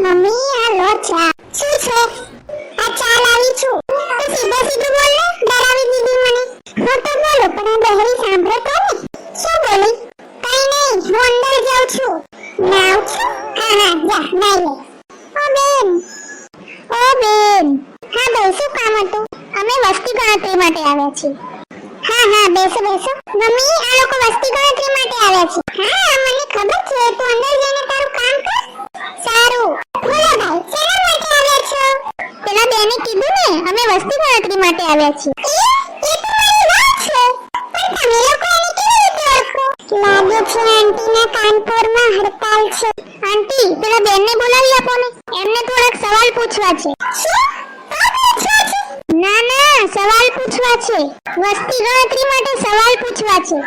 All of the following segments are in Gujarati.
મમ્મી આ લો ચા. શું છે? આ ચા લાવી છું. તો સીધો સીધું બોલ ને, ડરાવી દીધી મને. હું તો બોલું, પણ આ બહેરી સાંભળે તો ને. શું બોલી? કઈ નહીં હું અંદર જાઉં છું. નાવ છું? હા હા, જા, નાઈ લે. ઓ, બેન. ઓ, બેન. હા, બેન, શું કામ હતું? અમે વસ્તી ગણતરી માટે આવ્યા છીએ. હા હા, બેસો બેસો. મમ્મી, આ લોકો વસ્તી ગણતરી માટે માટે આવ્યા છે. બેનને બોલાવી આપો ને. એમને થોડાક સવાલ પૂછવા છે. ના ના, સવાલ પૂછવા છે. વસ્તી ગણતરી માટે સવાલ પૂછવા છે.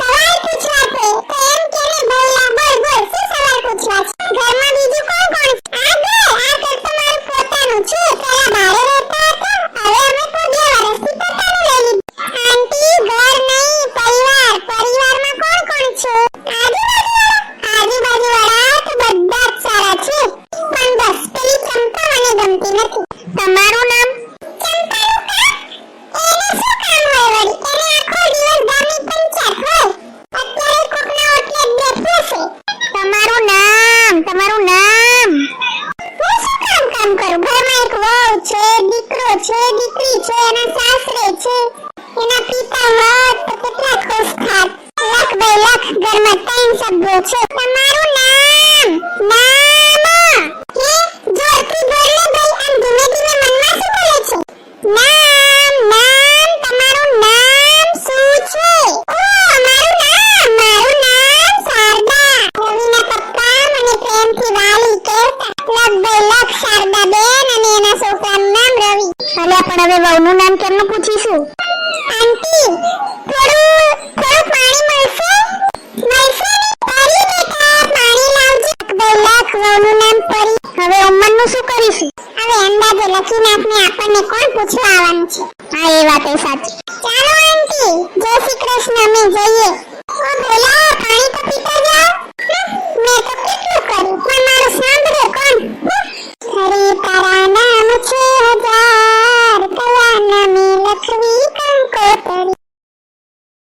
સવાલ પૂછવા છે. દીકરો છે, દીકરી છે, એના સાસરે છે, એના પિતા હોત તો કેટલા ખુશ થાત. લાખ બે લાખ ઘરમાં ત્રણ સભ્યો છે. તમારું નામ નામ પણ હવે વહુનું નામ કેમનું પૂછીશું? આંટી, થોડું થોડું પાણી મળશે? મળશે પરી બેટા પાણી લાવજે. દોલખ વહુનું નામ પરી હવે ઉંમરનું શું કરીશું? હવે અંદાજે લખી નાખને આપણને કોણ પૂછવા આવવાનું છે? હા, એ વાત એ સાચી. ચાલો, આંટી, જય શ્રી કૃષ્ણ, અમે જઈએ.